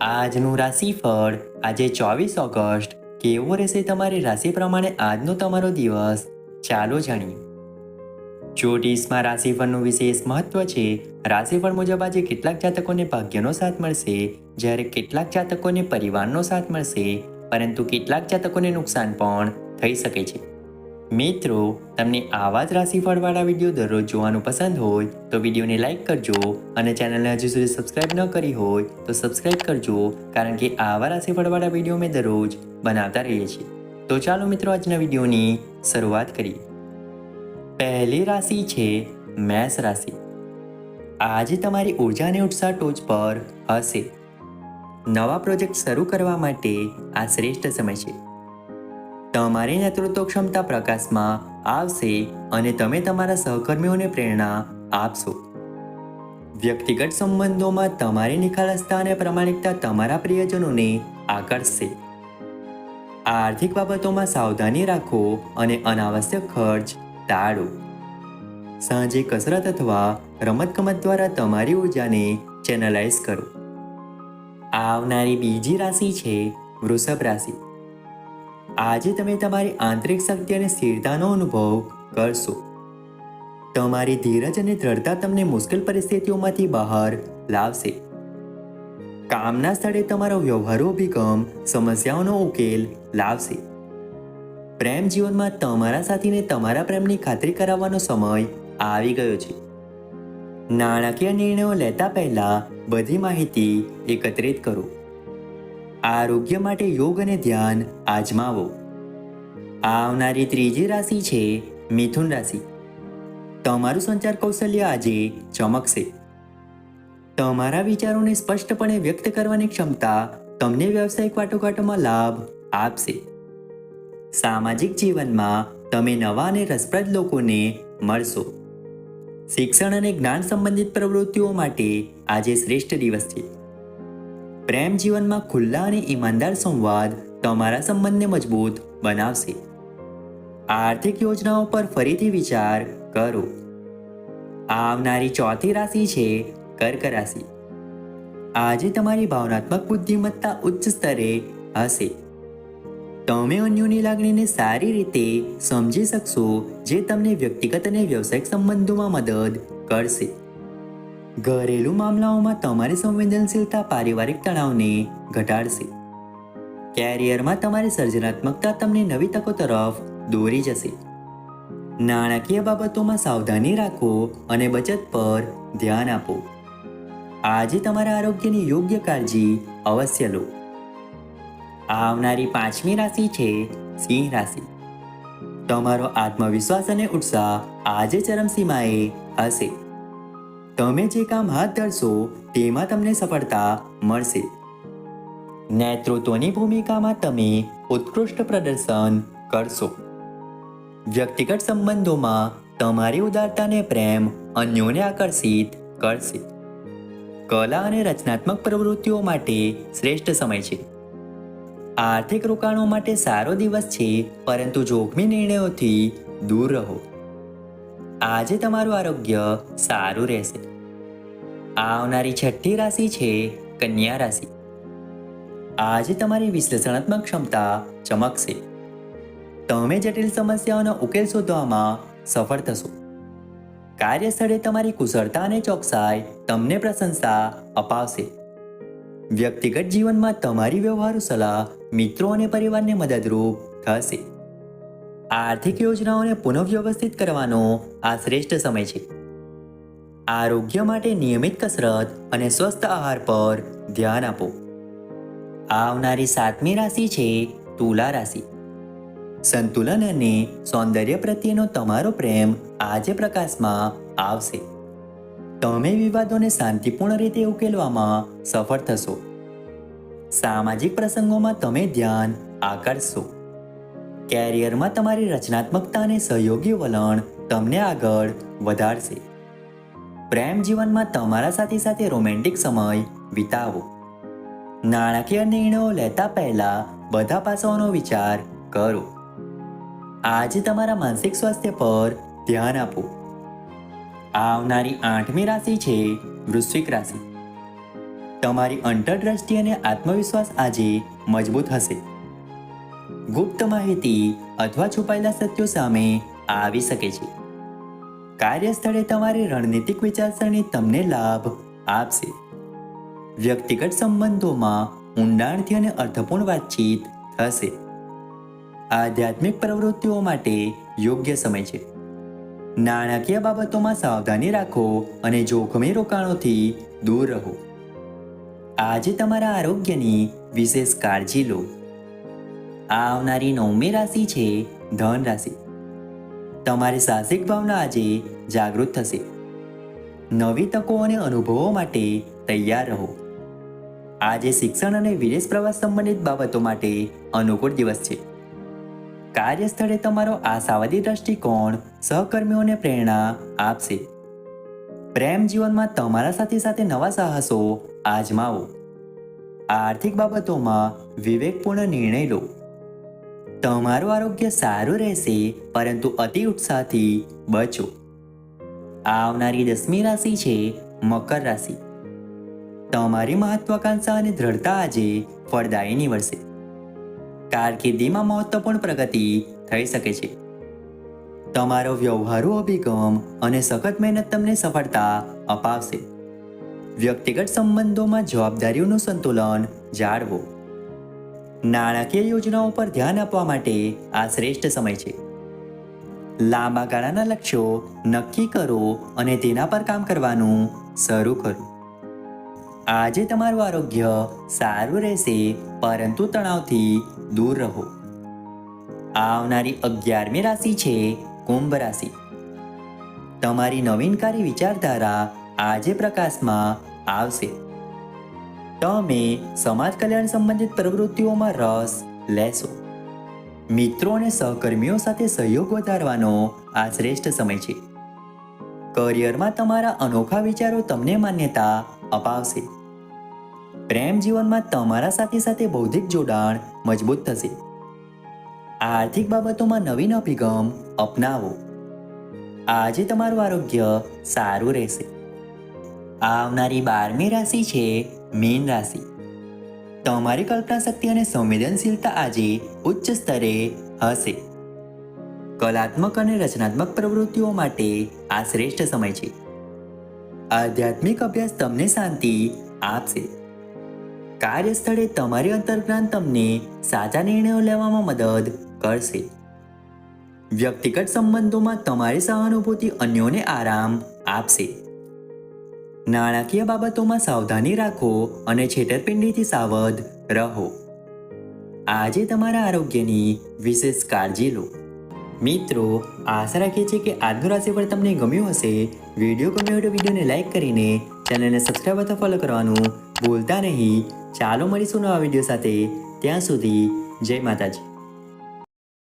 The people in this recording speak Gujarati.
આજનું રાશિફળ. આજે ચોવીસ ઓગસ્ટ. કેવો રહેશે તમારી રાશિ પ્રમાણે આજનો તમારો દિવસ? ચાલો જાણીએ. જ્યોતિષમાં રાશિફળનું વિશેષ મહત્વ છે. રાશિફળ મુજબ આજે કેટલાક જાતકોને ભાગ્યનો સાથ મળશે. જ્યારે કેટલાક જાતકોને પરિવારનો સાથ મળશે. પરંતુ કેટલાક જાતકોને નુકસાન પણ થઈ શકે છે. મિત્રો, તમને આવા જ રાશિફળવાળા વીડિયો દરરોજ જોવાનું પસંદ હોય, તો વિડીયોને લાઈક કરજો અને ચેનલને હજુ સુધી સબસ્ક્રાઇબ ન કરી હોય, તો સબસ્ક્રાઇબ કરજો, કારણ કે આવા રાશિફળવાળા વીડિયો મેં દરરોજ બનાવતા રહીએ છીએ. તો ચાલો મિત્રો, આજના વિડીયોની શરૂઆત કરીએ. પહેલી રાશિ છે મેષ રાશિ. આજે તમારી ઊર્જા અને ઉત્સાહ ટોચ પર હશે. નવા પ્રોજેક્ટ શરૂ કરવા માટે આ શ્રેષ્ઠ સમય છે. તમારી નેતૃત્વ ક્ષમતા પ્રકાશમાં આવશે અને તમે તમારા સહકર્મીઓને પ્રેરણા આપશો. વ્યક્તિગત સંબંધોમાં તમારી નિખાલસતા અને પ્રામાણિકતા તમારા પ્રિયજનોને આકર્ષશે. આર્થિક બાબતોમાં સાવધાની રાખો અને અનાવશ્યક ખર્ચ ટાળો. સાંજે કસરત અથવા રમતગમત દ્વારા તમારી ઉર્જાને ચેનલાઇઝ કરો. આવનારી બીજી રાશિ છે વૃષભ રાશિ. આજે તમે તમારી આંતરિક શક્તિ અને સ્થિરતાનો અનુભવ કરશો. તમારી ધીરજ અને દ્રઢતા તમને મુશ્કેલ પરિસ્થિતિઓમાંથી બહાર લાવશે. કામના સ્થળે તમારો વ્યવહારો અભિગમ, સમસ્યાઓનો ઉકેલ લાવશે. પ્રેમ જીવનમાં તમારા સાથીને તમારા પ્રેમની ખાતરી કરાવવાનો સમય આવી ગયો છે. નાણાકીય નિર્ણયો લેતા પહેલા બધી માહિતી એકત્રિત કરો. આરોગ્ય માટે યોગ અને ધ્યાન આજમાવો. આવનારી ત્રીજી રાશિ છે મિથુન રાશિ. તમારું સંચાર કૌશલ્ય આજે ચમકશે. તમારા વિચારોને સ્પષ્ટપણે વ્યક્ત કરવાની ક્ષમતા તમને વ્યવસાયિક વાટોઘાટોમાં લાભ આપશે. સામાજિક જીવનમાં તમે નવા અને રસપ્રદ લોકોને મળશો. શિક્ષણ અને જ્ઞાન સંબંધિત પ્રવૃત્તિઓ માટે આજે શ્રેષ્ઠ દિવસ છે. પ્રેમ જીવનમાં ખુલ્લા અને ઈમાનદાર સંવાદ તમારા સંબંધને મજબૂત બનાવશે. આર્થિક યોજનાઓ પર ફરીથી વિચાર કરો. આવનારી ચોથી રાશિ છે કર્ક રાશિ. આજે તમારી ભાવનાત્મક બુદ્ધિમત્તા ઉચ્ચ સ્તરે હશે. તમે અન્યોની લાગણીને સારી રીતે સમજી શકશો, જે તમને વ્યક્તિગત અને વ્યવસાયિક સંબંધોમાં મદદ કરશે. ઘરેલું મામલાઓમાં તમારી સંવેદનશીલતા પારિવારિક તણાવને ઘટાડશે. કેરિયરમાં તમારી સર્જનાત્મકતા તમને નવી તકો તરફ દોરી જશે. નાણાકીય બાબતોમાં સાવધાની રાખો અને બચત પર ધ્યાન આપો. આજે તમારા આરોગ્યની યોગ્ય કાળજી અવશ્ય લો. આવનારી પાંચમી રાશિ છે સિંહ રાશિ. તમારો આત્મવિશ્વાસ અને ઉત્સાહ આજે ચરમસીમાએ હશે. તમે જે કામ હાથ ધરશો, તેમાં તમને સફળતા મળશે. નેતૃત્વની ભૂમિકામાં તમે ઉત્કૃષ્ટ પ્રદર્શન કરશો. વ્યક્તિગત સંબંધોમાં તમારી ઉદારતાને પ્રેમ અન્યોને આકર્ષિત કરશે. કલા અને રચનાત્મક પ્રવૃત્તિઓ માટે શ્રેષ્ઠ સમય છે. આર્થિક રોકાણો માટે સારો દિવસ છે, પરંતુ જોખમી નિર્ણયોથી દૂર રહો. આજે તમારું આરોગ્ય સારું રહેશે. આવનારી છઠ્ઠી રાશિ છે કન્યા રાશિ. આજે તમારી વિશ્લેષણાત્મક ક્ષમતા ચમકશે. તમે જટિલ સમસ્યાઓનો ઉકેલ શોધવામાં સફળ થશો. કાર્યસ્થળે તમારી કુશળતા અને ચોકસાઈ તમને પ્રશંસા અપાવશે. વ્યક્તિગત જીવનમાં તમારી વ્યવહારુ સલાહ મિત્રો અને પરિવારને મદદરૂપ થશે. આર્થિક યોજનાઓને પુનઃવ્યવસ્થિત કરવાનો આ શ્રેષ્ઠ સમય છે. આરોગ્ય માટે નિયમિત કસરત અને સ્વસ્થ આહાર પર ધ્યાન આપો. આવનારી સાતમી રાશિ છે તુલા રાશિ. સંતુલન અને સૌંદર્ય પ્રત્યેનો તમારો પ્રેમ આજે પ્રકાશમાં આવશે. તમે વિવાદોને શાંતિપૂર્ણ રીતે ઉકેલવામાં સફળ થશો. સામાજિક પ્રસંગોમાં તમે ધ્યાન આકર્ષશો. કેરિયરમાં તમારી રચનાત્મકતા અને સહયોગી વલણ તમને આગળ વધારશે. પ્રેમ જીવનમાં તમારા સાથી સાથે રોમેન્ટિક સમય વિતાવો. નાણાકીય નિર્ણયો લેતા પહેલા બધા પાસાઓનો વિચાર કરો. આજે તમારા માનસિક સ્વાસ્થ્ય પર ધ્યાન આપો. આવનારી આઠમી રાશિ છે વૃશ્ચિક રાશિ. તમારી અંતરદ્રષ્ટિ અને આત્મવિશ્વાસ આજે મજબૂત હશે. ગુપ્ત માહિતી અથવા છુપાયેલા સત્યો સામે આવી શકે છે. કાર્યસ્થળે તમારી રણનીતિક વિચારસરણી તમને લાભ આપશે. વ્યક્તિગત સંબંધોમાં ઊંડાણથી અને અર્થપૂર્ણ વાતચીત થશે. આધ્યાત્મિક પ્રવૃત્તિઓ માટે યોગ્ય સમય છે. નાણાકીય બાબતોમાં સાવધાની રાખો અને જોખમી રોકાણોથી દૂર રહો. આજે તમારા આરોગ્યની વિશેષ કાળજી લો. આવનારી નવમી રાશિ છે ધન રાશિ. તમારી સાહસિક ભાવના આજે જાગૃત થશે. નવી તકો અને અનુભવો માટે તૈયાર રહો. આજે શિક્ષણ અને વિદેશ પ્રવાસ સંબંધિત બાબતો માટે અનુકૂળ દિવસ છે. કાર્યસ્થળે તમારો આશાવાદી દ્રષ્ટિકોણ સહકર્મીઓને પ્રેરણા આપશે. પ્રેમ જીવનમાં તમારા સાથે સાથે નવા સાહસો આજમાવો. આર્થિક બાબતોમાં વિવેકપૂર્ણ નિર્ણય લો. તમારું આરોગ્ય સારું રહેશે, પરંતુ અતિ ઉત્સાહથી બચો. આવનારી દસમી રાશિ છે મકર રાશિ. તમારી મહત્વાકાંક્ષા અને દ્રઢતા આજે ફળદાયી નીવડશે. કારકિર્દીમાં મહત્વપૂર્ણ પ્રગતિ થઈ શકે છે. તમારો વ્યવહારુ અભિગમ અને સખત મહેનત તમને સફળતા અપાવશે. વ્યક્તિગત સંબંધોમાં જવાબદારીઓનું સંતુલન જાળવો. નાણાકીય યોજનાઓ પર ધ્યાન આપવા માટે આ શ્રેષ્ઠ સમય છે. લાંબા ગાળાના લક્ષ્યો નક્કી કરો અને તેના પર કામ કરવાનું શરૂ કરો. આજે તમારું આરોગ્ય સારું રહેશે, પરંતુ તણાવથી દૂર રહો. આવનારી અગિયારમી રાશિ છે કુંભ રાશિ. તમારી નવીનકારી વિચારધારા આજે પ્રકાશમાં આવશે. તમે સમાજ કલ્યાણ સંબંધિત પ્રવૃત્તિઓમાં રસ લેશો. મિત્રો અને સહકર્મીઓ સાથે સહયોગ વધારવાનો આ શ્રેષ્ઠ સમય છે. કરિયરમાં તમારા અનોખા વિચારો તમને માન્યતા અપાવશે. પ્રેમ જીવનમાં તમારા સાથે સાથે બૌદ્ધિક જોડાણ મજબૂત થશે. આર્થિક બાબતોમાં નવીન અભિગમ અપનાવો. આજે તમારું આરોગ્ય સારું રહેશે. આવનારી બારમી રાશિ છે મીન રાશિ. તમારી કલ્પના શક્તિ અને સંવેદનશીલતા આજે ઉચ્ચ સ્તરે હશે. કલાત્મક અને રચનાત્મક પ્રવૃત્તિઓ માટે આ શ્રેષ્ઠ સમય છે. આધ્યાત્મિક અભ્યાસ તમને શાંતિ આપશે. કાર્યસ્થળે તમારી અંતર્જ્ઞાન તમને સાચા નિર્ણયો લેવામાં મદદ કરશે. વ્યક્તિગત સંબંધોમાં તમારી સહાનુભૂતિ અન્યોને આરામ આપશે. નાણાકીય બાબતોમાં સાવધાની રાખો અને છેતરપિંડીથી સાવધ રહો. આજે તમારા આરોગ્યની વિશેષ કાળજી લો. મિત્રો, આશા રાખીએ છીએ કે આજનું રાશિફળ તમને ગમ્યું હશે. વીડિયો ગમ્યો હોય તો વિડીયોને લાઇક કરીને ચેનલને સબસ્ક્રાઈબ અથવા ફોલો કરવાનું ભૂલતા નહીં. ચાલો મળીશું નવા વીડિયો સાથે. ત્યાં સુધી જય માતાજી.